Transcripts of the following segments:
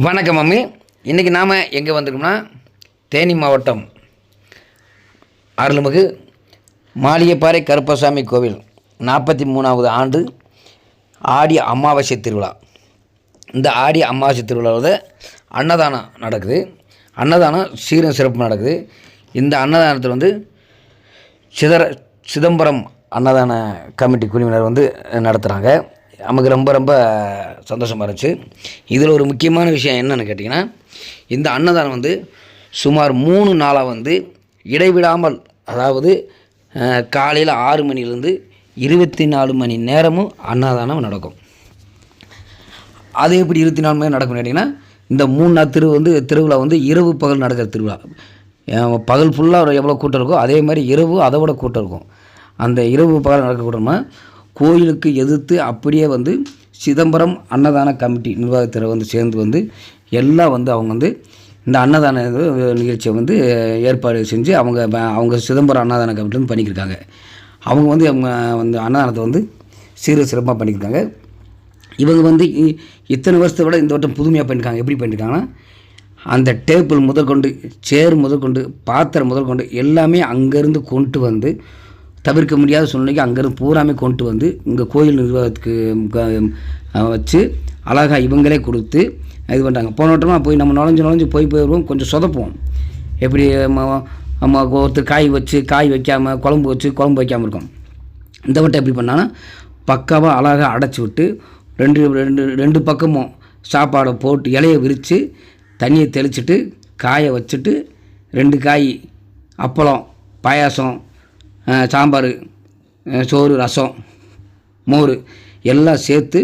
வணக்கம் மம்மி. இன்றைக்கி நாம் எங்கே வந்திருக்கோம்னா தேனி மாவட்டம் அருள்மிகு மாளிகைப்பாறை கருப்பசாமி கோவில் நாற்பத்தி மூணாவது ஆண்டு ஆடி அமாவாசை திருவிழா. இந்த ஆடி அமாவாசை திருவிழாவில் அன்னதானம் நடக்குது. அன்னதானம் சீரும் சிறப்பு நடக்குது. இந்த அன்னதானத்தில் வந்து சிதற சிதம்பரம் அன்னதான கமிட்டி குழுவினர் வந்து நடத்துகிறாங்க நமக்கு ரொம்ப ரொம்ப சந்தோஷமாக இருந்துச்சு. இதில் ஒரு முக்கியமான விஷயம் என்னென்னு கேட்டிங்கன்னா இந்த அன்னதானம் வந்து சுமார் மூணு நாளாக வந்து இடைவிடாமல் அதாவது காலையில் ஆறு மணிலேருந்து இருபத்தி நாலு மணி நேரமும் அன்னதானம் நடக்கும். அது எப்படி இருபத்தி நாலு மணி நடக்கும் கேட்டிங்கன்னா இந்த மூணு நாள் திரு வந்து திருவிழா வந்து இரவு பகல் நடக்கிற திருவிழா. பகல் ஃபுல்லாக எவ்வளோ கூட்டம் இருக்கோ அதே மாதிரி இரவு அதை விட கூட்டம் இருக்கும். அந்த இரவு பகல் நடக்க கூட்டமா கோயிலுக்கு எதிர்த்து அப்படியே வந்து சிதம்பரம் அன்னதான கமிட்டி நிர்வாகத்தில் வந்து சேர்ந்து வந்து எல்லாம் வந்து அவங்க வந்து இந்த அன்னதான நிகழ்ச்சியை வந்து ஏற்பாடு செஞ்சு அவங்க அவங்க சிதம்பரம் அன்னதான கமிட்டி வந்து பண்ணிக்கிருக்காங்க. அவங்க வந்து அவங்க வந்து அன்னதானத்தை வந்து சீர சிறப்பாக பண்ணியிருக்காங்க இவங்க வந்து இ- இத்தனை வருஷத்தை விட இந்த வட்டம் புதுமையாக பண்ணியிருக்காங்க எப்படி பண்ணியிருக்காங்கன்னா அந்த டேபிள் முதற்கொண்டு சேர் முதற்கொண்டு பாத்திரம் முதற்கொண்டு எல்லாமே அங்கேருந்து கொண்டு வந்து தவிர்க்க முடியாத சூழ்நிலைக்கு அங்கேருந்து பூராமே கொண்டு வந்து இங்கே கோயில் நிர்வாகத்துக்கு வச்சு அழகாக இவங்களே கொடுத்து இது பண்ணுறாங்க போன வட்டமாக போய் நம்ம நுழைஞ்சு நுழைஞ்சு போய் போயிடுவோம் கொஞ்சம் சொதப்போம் எப்படி நம்ம ஒருத்தர் காய் வச்சு காய் வைக்காமல் குழம்பு வச்சு குழம்பு வைக்காமல் இருக்கும். இந்த வட்டம் எப்படி பண்ணான்னா பக்காவாக அழகாக அடைச்சி விட்டு ரெண்டு ரெண்டு ரெண்டு பக்கமும் சாப்பாடை போட்டு இலையை விரித்து தண்ணியை தெளிச்சிட்டு காயை வச்சுட்டு ரெண்டு காய் அப்பளம் பாயாசம் சாம்பார் சோறு ரசம் மோர் எல்லாம் சேர்த்து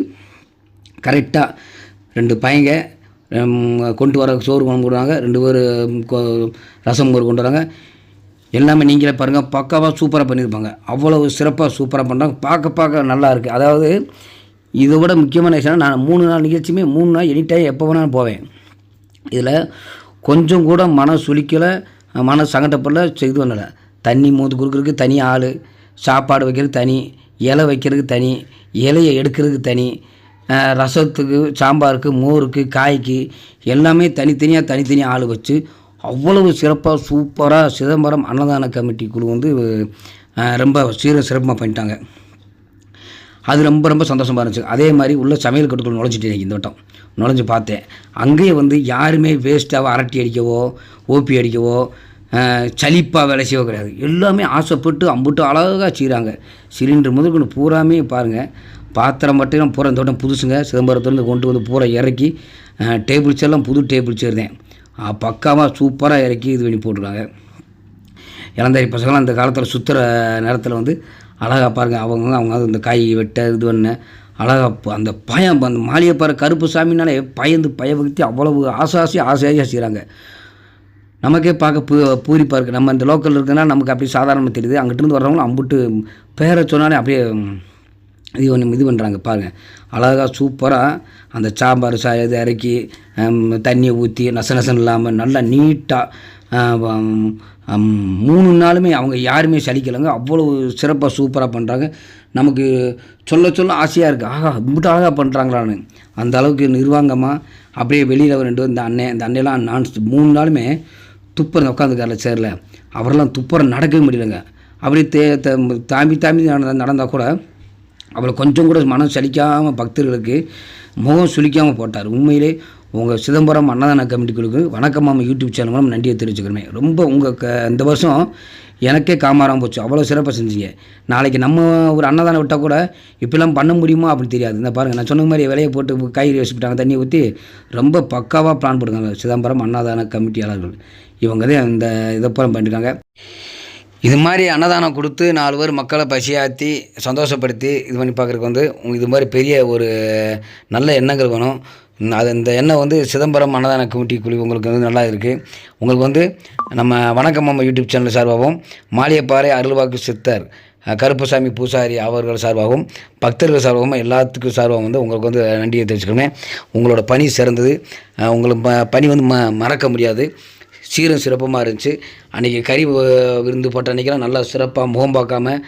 கரெக்டாக ரெண்டு பையங்க கொண்டு வர சோறு கொண்டு வருவாங்க ரெண்டு பேர் கொ- ரசம் மோர் கொண்டு வராங்க. எல்லாமே நீங்களே பாருங்கள் பக்காவாக சூப்பராக பண்ணியிருப்பாங்க. அவ்வளவு சிறப்பாக சூப்பராக பண்ணுறாங்க பார்க்க பார்க்க நல்லா இருக்குது அதாவது இதை விட முக்கியமான விஷயம் நான் மூணு நாள் நிகழ்ச்சியுமே மூணு நாள் எனி டைம் எப்போ வேணாலும் போவேன். இதில் கொஞ்சம் கூட மன சுளிக்கலை மன சங்கடப்படல இது பண்ணலை தண்ணி மூந்து கொடுக்குறதுக்கு தனி ஆள் சாப்பாடு வைக்கிறதுக்கு தனி இலை வைக்கிறதுக்கு தனி இலையை எடுக்கிறதுக்கு தனி ரசத்துக்கு சாம்பாருக்கு மோருக்கு காய்க்கு எல்லாமே தனித்தனியாக தனித்தனியாக ஆள் வச்சு அவ்வளவு சிறப்பாக சூப்பராக சிதம்பரம் அன்னதான கமிட்டி குழு வந்து ரொம்ப சீர சிறப்பாக பண்ணிட்டாங்க. அது ரொம்ப ரொம்ப சந்தோஷமாக இருந்துச்சு. அதே மாதிரி உள்ள சமையல் கட்டுக்குள் நுழைஞ்சிட்டேன் இந்த வட்டம். நுழைஞ்சு பார்த்தேன். அங்கேயே வந்து யாருமே வேஸ்ட்டாக அரட்டி அடிக்கவோ ஓபி அடிக்கவோ சலிப்பாக வேலை செய்யவோ கிடையாது எல்லாமே ஆசைப்பட்டு அம்புட்டு அழகாக செய்கிறாங்க சிலிண்டர் முதற்கொண்டு பூராமே பாருங்கள் பாத்திரம் மட்டும் பூரா இந்த புதுசுங்க. சிதம்பரத்துலேருந்து கொண்டு வந்து பூரா இறக்கி டேபிள் சேர்லாம் புது டேபிள் சேர் தான். பக்காவாக சூப்பராக இறக்கி இது பண்ணி போட்டிருக்காங்க. இளந்தாரி பசங்களாம் அந்த காலத்தில் சுற்றுற நேரத்தில் வந்து அழகாக பாருங்கள் அவங்க அவங்க வந்து இந்த காய் வெட்ட இது பண்ண அழகாக அந்த பயம் அந்த மாளிகை பாரு கருப்பு சாமினாலே பயந்து பயபக்தி அவ்வளவு ஆசாசி ஆசையாக செய்கிறாங்க நமக்கே பார்க்க பூ பூரிப்பாக இருக்குது நம்ம இந்த லோக்கல் இருக்குன்னா நமக்கு அப்படியே சாதாரணமாக தெரியுது. அங்கிட்டிருந்து வர்றவங்களும் அம்புட்டு பேரை சொன்னாலே அப்படியே இது ஒன்று இது பண்ணுறாங்க பாருங்கள் அழகாக சூப்பராக அந்த சாம்பார் சா இது இறக்கி தண்ணியை ஊற்றி நச நசன் இல்லாமல் நல்லா நீட்டாக மூணு நாளுமே அவங்க யாருமே சலிக்கலைங்க. அவ்வளோ சிறப்பாக சூப்பராக பண்ணுறாங்க நமக்கு சொல்ல சொல்ல ஆசையாக இருக்குது ஆகா இம்பிட்டு அழகாக பண்ணுறாங்களான்னு அந்த அளவுக்கு நிர்வாங்கமாக அப்படியே வெளியில் ரெண்டு இந்த அண்ணன் இந்த அண்ணெல்லாம் நான் மூணு நாளுமே துப்புற உட்காந்துக்காரில் சேரில் அவரெல்லாம் துப்புற நடக்கவே முடியலங்க. அப்படியே தே தாம்பி தாம்பி நடந்தால் கூட அவளை கொஞ்சம் கூட மனம் சலிக்காமல் பக்தர்களுக்கு முகம் சுளிக்காமல் போட்டார். உண்மையிலே உங்கள் சிதம்பரம் அன்னதான கமிட்டிகளுக்கு வணக்கம் மாமா யூடியூப் சேனல் மூலம் நன்றியை தெரிவிச்சுக்கிறேன். ரொம்ப உங்கள் க இந்த வருஷம் எனக்கே காமாராம போச்சு. அவ்வளோ சிறப்பாக செஞ்சீங்க. நாளைக்கு நம்ம ஒரு அன்னதானம் விட்டால் கூட இப்படிலாம் பண்ண முடியுமா அப்படின்னு தெரியாது. இந்த பாருங்கள் நான் சொன்ன மாதிரி விலையை போட்டு காய்கறி வச்சுக்கிட்டாங்க தண்ணியை ஊற்றி ரொம்ப பக்காவாக பிளான் போட்டுருக்காங்க சிதம்பரம் அன்னதான கமிட்டியாளர்கள். இவங்க தான் இந்த இதை போல பண்ணியிருக்காங்க இது மாதிரி அன்னதானம் கொடுத்து நாலு பேர் மக்களை பசியாற்றி சந்தோஷப்படுத்தி இது பண்ணி பார்க்குறதுக்கு வந்து உங்களுக்கு இது மாதிரி பெரிய ஒரு நல்ல எண்ணங்கள் வேணும். அது இந்த எண்ணெய் வந்து சிதம்பரம் அன்னதான கமிட்டி குழு உங்களுக்கு வந்து நல்லா இருக்குது உங்களுக்கு வந்து நம்ம வணக்கம் அம்மா யூடியூப் சேனல் சார்பாகவும் மாளிகைப்பாறை அருள்வாக்கு சித்தர் கருப்புசாமி கருப்பசாமி பூசாரி அவர்கள் சார்பாகவும் பக்தர்கள் சார்பாகவும் எல்லாத்துக்கும் சார்பாகவும் வந்து உங்களுக்கு வந்து நன்றியை தெரிவிச்சுக்கிறேன். உங்களோட பணி சிறந்தது. உங்களுக்கு ப- பணி வந்து ம மறக்க முடியாது. சீரும் சிறப்பமாக இருந்துச்சு. அன்றைக்கி கறி விருந்து போட்ட அன்றைக்கெல்லாம் நல்லா சிறப்பாக முகம் பார்க்காம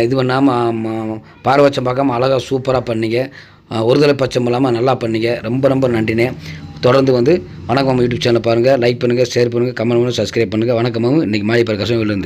இது பண்ணாமல் பாரபட்சம் பார்க்காம அழகாக சூப்பராக பண்ணீங்க. ஒருதலை பட்சம் இல்லாமல் நல்லா பண்ணிங்க. ரொம்ப ரொம்ப நன்றினே தொடர்ந்து வந்து வணக்கம் யூடியூப் சேனல் பாருங்கள் லைக் பண்ணுங்கள் ஷேர் பண்ணுங்கள் கமெண்ட் பண்ணுங்கள் சப்ஸ்கிரைப் பண்ணுங்கள் வணக்கமாகவும் இன்றைக்கி மாலை பிரகாசம் விழுந்து